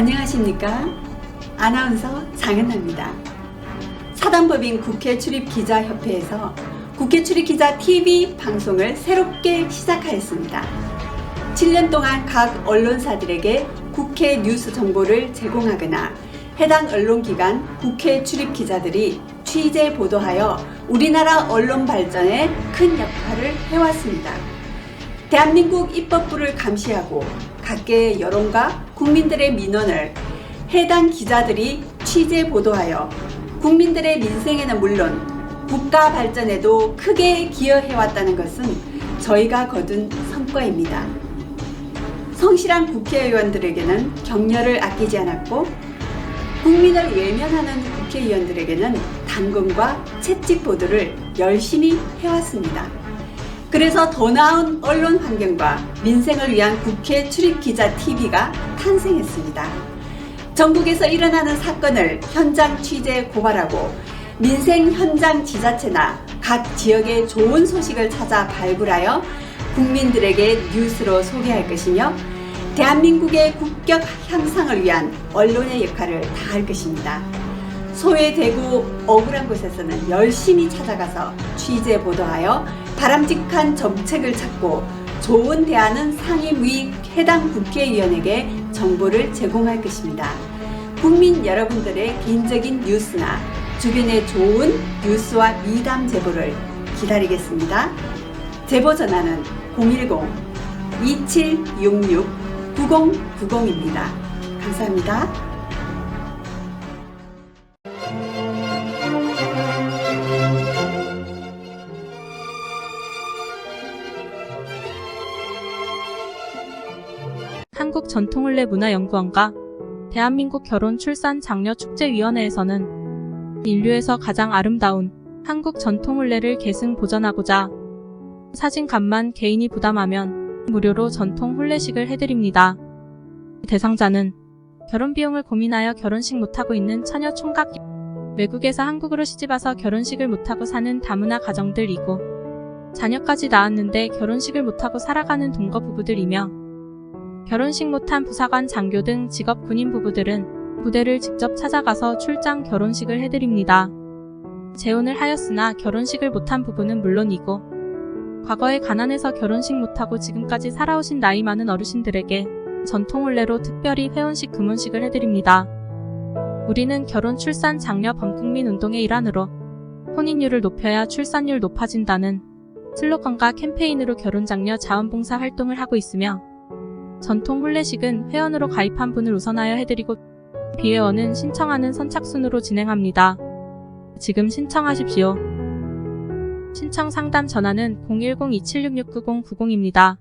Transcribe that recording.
안녕하십니까? 아나운서 장은나입니다. 사단법인 국회 출입 기자 협회에서 국회 출입 기자 TV 방송을 새롭게 시작하였습니다. 7년 동안 각 언론사들에게 국회 뉴스 정보를 제공하거나 해당 언론기관 국회 출입 기자들이 취재 보도하여 우리나라 언론 발전에 큰 역할을 해왔습니다. 대한민국 입법부를 감시하고 각계의 여론과 국민들의 민원을 해당 기자들이 취재 보도하여 국민들의 민생에는 물론 국가 발전에도 크게 기여해왔다는 것은 저희가 거둔 성과입니다. 성실한 국회의원들에게는 격려를 아끼지 않았고 국민을 외면하는 국회의원들에게는 당근과 채찍 보도를 열심히 해왔습니다. 그래서 더 나은 언론 환경과 민생을 위한 국회 출입 기자 TV가 탄생했습니다. 전국에서 일어나는 사건을 현장 취재 고발하고 민생 현장 지자체나 각 지역의 좋은 소식을 찾아 발굴하여 국민들에게 뉴스로 소개할 것이며 대한민국의 국격 향상을 위한 언론의 역할을 다할 것입니다. 소외되고 억울한 곳에서는 열심히 찾아가서 취재 보도하여 바람직한 정책을 찾고 좋은 대안은 상임위 해당 국회의원에게 정보를 제공할 것입니다. 국민 여러분들의 개인적인 뉴스나 주변의 좋은 뉴스와 미담 제보를 기다리겠습니다. 제보 전화는 010-2766-9090입니다. 감사합니다. 한국전통을레문화연구원과 대한민국 결혼 출산 장려 축제위원회에서는 인류에서 가장 아름다운 한국 전통을레를 계승 보전하고자 사진값만 개인이 부담하면 무료로 전통 혼례식을 해드립니다. 대상자는 결혼 비용을 고민하여 결혼식 못하고 있는 처녀 총각 외국에서 한국으로 시집와서 결혼식을 못하고 사는 다문화 가정들이고 자녀까지 낳았는데 결혼식을 못하고 살아가는 동거 부부들이며 결혼식 못한 부사관 장교 등 직업 군인 부부들은 부대를 직접 찾아가서 출장 결혼식을 해드립니다. 재혼을 하였으나 결혼식을 못한 부부는 물론이고 과거에 가난해서 결혼식 못하고 지금까지 살아오신 나이 많은 어르신들에게 전통혼례로 특별히 회원식 금혼식을 해드립니다. 우리는 결혼 출산 장려 범국민 운동의 일환으로 혼인율을 높여야 출산율 높아진다는 슬로건과 캠페인으로 결혼 장려 자원봉사 활동을 하고 있으며 전통 혼례식은 회원으로 가입한 분을 우선하여 해드리고 비회원은 신청하는 선착순으로 진행합니다. 지금 신청하십시오. 신청 상담 전화는 010-2766-9090입니다.